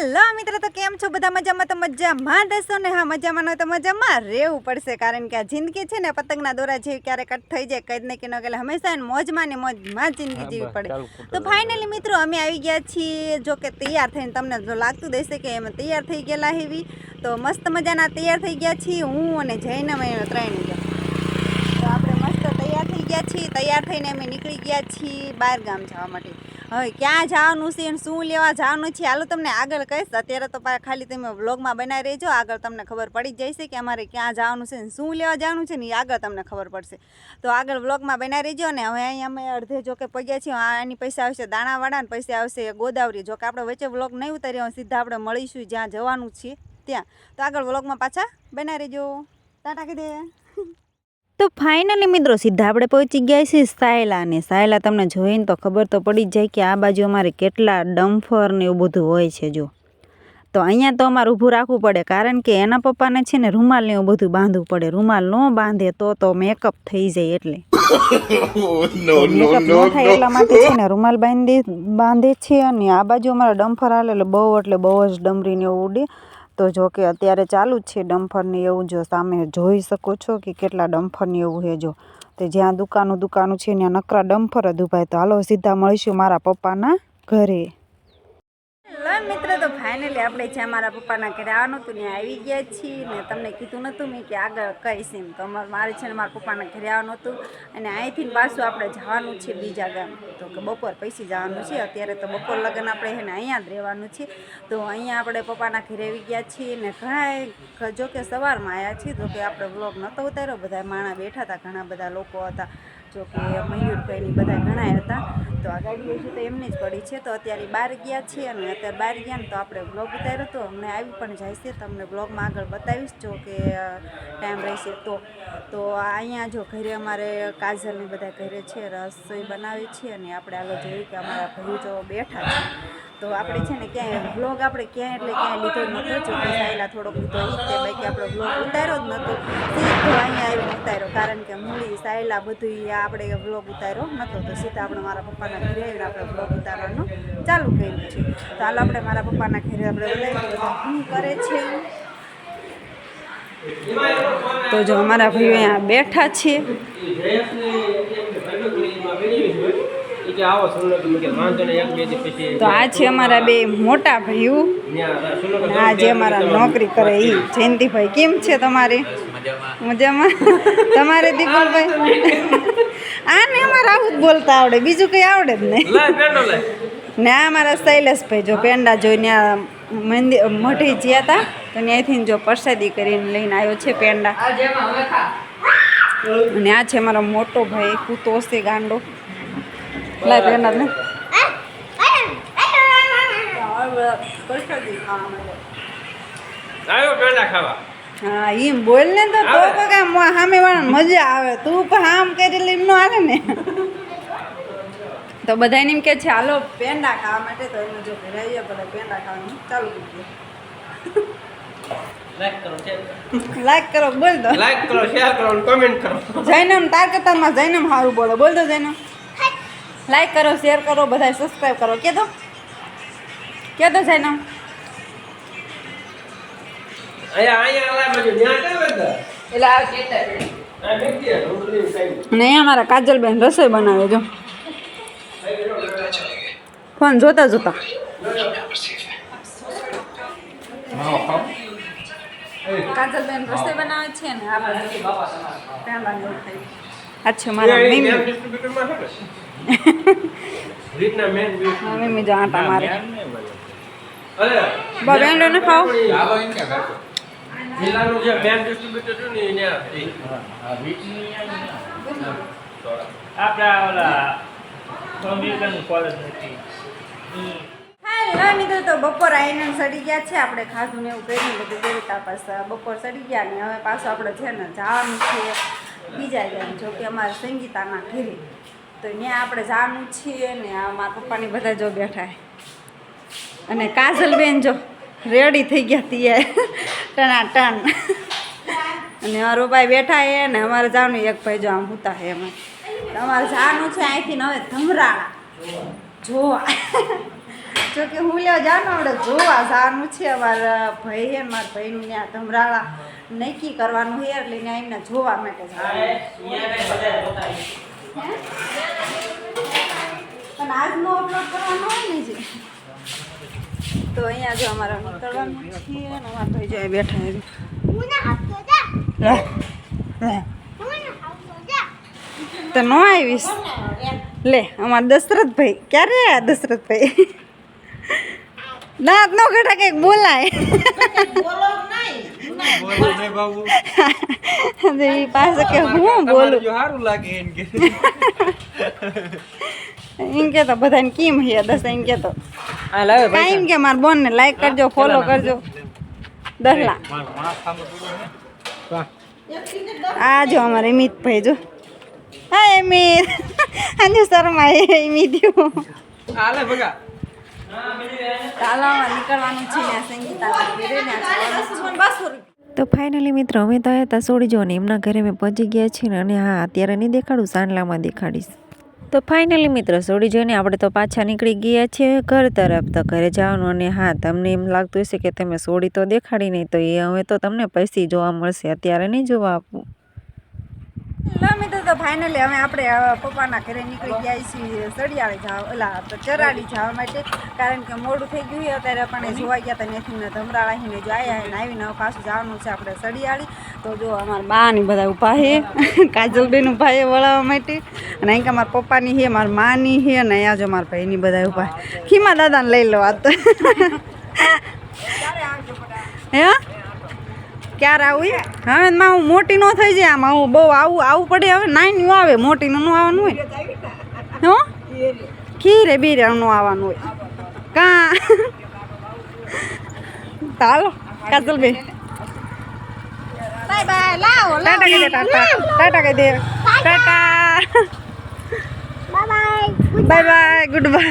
Hello મિત્રો તો કેમ છો બધા? મજામાં? તો મજામાં દેશો ને? હા મજામાં. ન હોય તો મજામાં રહેવું પડશે કારણ કે આ જિંદગી છે ને પતંગના દોરા જેવી ક્યારેક કટ થઈ જાય કઈ ને કે ન એટલે હંમેશા એને મોજમાં ને મોજમાં જિંદગી જીવી પડે. તો ફાઇનલી મિત્રો અમે આવી ગયા છીએ જો કે તૈયાર થઈને તમને જો લાગતું દેશે કે એમ તૈયાર થઈ ગયેલા હેવી તો મસ્ત મજાના તૈયાર થઈ ગયા છીએ. હું અને જૈનમ અમે ત્રણ ગયા તો આપણે મસ્ત તૈયાર થઈ ગયા છીએ. તૈયાર થઈને અમે નીકળી ગયા છીએ. બહાર ગામ જવા માટે. હવે ક્યાં જવાનું છે અને શું લેવા જવાનું છે, હાલો તમને આગળ કહીશ. અત્યારે તો ખાલી તમે વ્લોગમાં બનાવી રહેજો, આગળ તમને ખબર પડી જ જશે કે અમારે ક્યાં જવાનું છે અને શું લેવા જવાનું છે ને એ આગળ તમને ખબર પડશે. તો આગળ વ્લોગમાં બનાવી રહેજો ને હવે અહીંયા અમે અડધે જોકે પગ્યા છીએ એની પૈસા આવશે દાણાવાળા ને પૈસા આવશે ગોદાવરી. જોકે આપણે વચ્ચે વ્લોગ નહીં ઉતાર્યો સીધા આપણે મળીશું જ્યાં જવાનું છે ત્યાં. તો આગળ વ્લોગમાં પાછા બનાવી રહેજો. ટાટા કહી દે તો ફાઇનલી મિત્રો સીધા આપણે પહોંચી ગયા છીએ સાયલા અને સાયલા તમને જોઈને તો ખબર તો પડી જ જાય કે આ બાજુ અમારે કેટલા ડમ્ફર ને એવું બધું હોય છે જો. તો અહીંયા તો અમારે ઊભું રાખવું પડે કારણ કે એના પપ્પાને છે ને રૂમાલ ને એવું બધું બાંધવું પડે. રૂમાલ ન બાંધે તો તો મેકઅપ થઈ જાય એટલે. મેકઅપ no, ન થાય એટલા માટે છે ને રૂમાલ બાંધી બાંધે છે અને આ બાજુ અમારા ડમ્ફર હાલે એટલે બહુ એટલે બહુ જ ડમરીને એવું ઉડે. તો જો કે અત્યારે ચાલુ જ છે ડમ્ફરને એવું જો સામે જોઈ શકો છો કે કેટલા ડમ્ફરને એવું હે જો. તે જ્યાં દુકાનું દુકાનું છે, ત્યાં નકરા ડમ્ફર જ ઉભાય. તો હાલો સીધા મળીશું મારા પપ્પાના ઘરે. હેલો મિત્ર, તો ફાઇનલી આપણે જ્યાં મારા પપ્પાના ઘરે આવવાનું હતું ને આવી ગયા છીએ ને તમને કીધું નહોતું મેં કે આગળ કહીશ એમ. તો મારે છે ને મારા પપ્પાના ઘરે આવવાનું હતું અને અહીંથી પાછું આપણે જવાનું છે બીજા ગામ. તો કે બપોર પૈસી જવાનું છે. અત્યારે તો બપોર લગ્ન આપણે એને અહીંયા જ રહેવાનું છે. તો અહીંયા આપણે પપ્પાના ઘરે આવી ગયા છીએ ને ઘણા જો કે સવારમાં આવ્યા છીએ. તો કે આપણે વ્લોગ નહોતો ઉતાર્યો. બધા માણા બેઠા હતા, ઘણા બધા લોકો હતા. જો કે મયુરભાઈની બધા ઘણા હતા, તો આ ગાડી હજુ તો એમની જ પડી છે. તો અત્યારે બહાર ગયા છીએ અને અત્યારે બહાર ગયા ને તો આપણે બ્લોગ ઉતાર્યો હતો અમને આવી પણ જાય છે. તમને બ્લોગમાં આગળ બતાવીશ જો કે ટાઈમ રહેશે તો. તો અહીંયા જો ઘરે અમારે કાજલની બધા ઘરે છે, રસોઈ બનાવી છે અને આપણે આગળ જોઈએ કે અમારા ભાઈ જો બેઠા છે. તો આપણે છે ને ક્યાંય બ્લોગ આપણે ક્યાંય એટલે ક્યાંય લીધો જ નહોતો, જો કે સાયલા થોડોક લીધો તે બાકી આપણો બ્લોગ ઉતાર્યો જ નહોતો. સીધો અહીંયા આવ્યો ઉતાર્યો, કારણ કે મૂળી સાયલા બધું આપણે બ્લોગ ઉતાર્યો નહોતો, તો સીધા આપણે મારા પપ્પાના ઘરે આવીને આપણે બ્લોગ ઉતારવાનું ચાલુ કર્યું છે. તો હાલ આપણે મારા પપ્પાના ઘરે આપણે બધા શું કરે છે? તો જો અમારા ભાઈઓ અહીંયા બેઠા છે. તો આ છે અમારા બે મોટા ભાઈઓ. આ જે અમારા નોકરી કરે એ જયંતિભાઈ કેમ છે તમારે? મજામાં? તમારે દીપકભાઈ? આને અમારે આવું જ બોલતા આવડે બીજું કંઈ આવડે જ નહીં. ને આ અમારા શૈલેષભાઈ જો પેંડા જોઈને આ મંદિર મઢી જ્યાં હતા તો ત્યાંથી જો પ્રસાદી કરીને લઈને આવ્યો છે પેંડા. અને આ છે મારો મોટો ભાઈ કૂતો છે ગાંડો. ખાવા. હા એમ બોલ ને તો તો પગા સામે વાળા મજા આવે. તું પણ આમ કરેલી એમ નો હાલે ને. તો બધાને એમ કે છે હાલો પેંડા ખાવા માટે. તો એમ જો ઘરે આવીએ બધા પેંડા ખાવાનું ચાલુ કરી લાઈક કરો લાઈક કરો. બોલ દો લાઈક કરો શેર કરો અને કમેન્ટ કરો. જૈનમ તાર કરતા જૈનમ સારું બોલો. બોલ દો જૈનમ. લાઈક કરો શેર કરો બધા સબસ્ક્રાઈબ કરો. કે દો? કે દો જૈનમ અહીંયા અહીંયા આલા બાજુ ન્યા કેમ હતા એટલે આ કેતા આ મેકી રોટલી ખાઈ અને અહીંયા મારા કાજલબેન રસોઈ બનાવે જો. ફોન જોતા જોતા. કાજલબેન રસોઈ બનાવે છે ને આપણે પેંડા ને એવું ખાઈએ. આ છે મારા મમ્મી. રીતના મેન મારા મમ્મી જો આટા મારે અરે બા ને ખાઓ. જિલ્લાનું જે મેન ડિસ્ટ્રીબ્યુટર છે ને એને આપણા ઓલા અમેરિકન કોલેજ હતી. હેલો મિત્રો તો બપોર આવીને સડી ગયા છે. આપણે ખાધું ને એવું કરીને બધું દેવી પાસે બપોર સડી ગયા ને હવે પાછું આપણે છે ને જવાનું છે. બીજા ગામ જો કે અમારે સંગીતાના ઘરે. તો ત્યાં આપણે જવાનું છીએ ને આ મારા પપ્પાની બધા જો બેઠા અને કાજલબેન જો રેડી થઈ ગયા તિયાર ટના ટન. અને મારો ભાઈ બેઠા છે ને અમારે જવાનું એક ભાઈ જો આમ હોતા છે એમાં. તમારે જવાનું છે અહીંથી હવે ધમરાળા જોવા. જો કે હું લેવા જાનું આપણે જોવા જાણું છે અમારા ભાઈ હે મારા ભાઈનું ત્યાં ધમરાળા નક્કી કરવાનું છે એટલે એમને જોવા માટે પણ આજનો અપલોડ કરવાનો હોય ને જે, તો અહીંયા જો અમારે નીકળવાનું છીએ ને અમારા ભાઈ જાય બેઠા. તો ન આવીશ. લે, અમારા દશરથભાઈ, ક્યારે આયા દશરથભાઈ? દાંત નો ઘટા કંઈક બોલાય. ઈ પાસે કે હું બોલું સારું લાગે એમ કે એમ કે તો બધાને કેમ હે દસ એમ કે તો કાંઈ એમ કે મારા બોન ને લાઈક કરજો ફોલો કરજો દસલા આ જો અમારે અમિતભાઈ જો હા અમિત અને શર્મા અમિત આલે બગા તાલામાં નીકળવાનું છે ને સંગીતા બસો તો ફાઇનલી મિત્રો, અમે તો હતા સોડી ને એમના ઘરે અમે પહોંચી ગયા છીએ અને હા, અત્યારે નહીં દેખાડું, સાંડલામાં દેખાડીશ. તો ફાઇનલી મિત્રો સોડી જોઈને આપણે તો પાછા નીકળી ગયા છીએ ઘર તરફ. તો ઘરે જવાનું અને હા, તમને એમ લાગતું હશે કે તમે સોડી તો દેખાડી નહીં, તો એ હવે તો તમને પૈસી જોવા મળશે. અત્યારે નહીં જોવા આપવું લો મિત્રો તો ફાઇનલી અમે આપણે પપ્પાના ઘરે નીકળી ગયા છીએ સળિયાળે જવા ઓલા ચરાડી જવા માટે. કારણ કે મોડું થઈ ગયું અત્યારે પણ જોવા ગયા હતા નથી ને ધમરાળાહીને જો આવ્યા ને આવીને પાછું જવાનું છે આપણે સળિયાળી તો જો અમારા બા ને બધા ઊભા છે કાજલબેન ઊભા છે વળાવવા માટે. અને અહીં કે મારા પપ્પાની છે મારા માની છે અને અહીંયા જો મારા ભાઈની બધા ઊભા. ખીમા દાદાને લઈ લો આ તો. હે? ક્યારે આવું એ? હવે માં હું મોટી ન થઈ જાય આમાં. હું બહુ આવું આવું પડે. હવે નાની આવે. મોટી નું આવવાનું હોય. હો? ખીરે બીરે નું આવવાનું હોય. કા? તાલો કાજલ બે બાય બાય લાવો ટાટા કહી દે ટાટા. ટાટા કહી દે. Tata. Bye bye. Bye bye goodbye.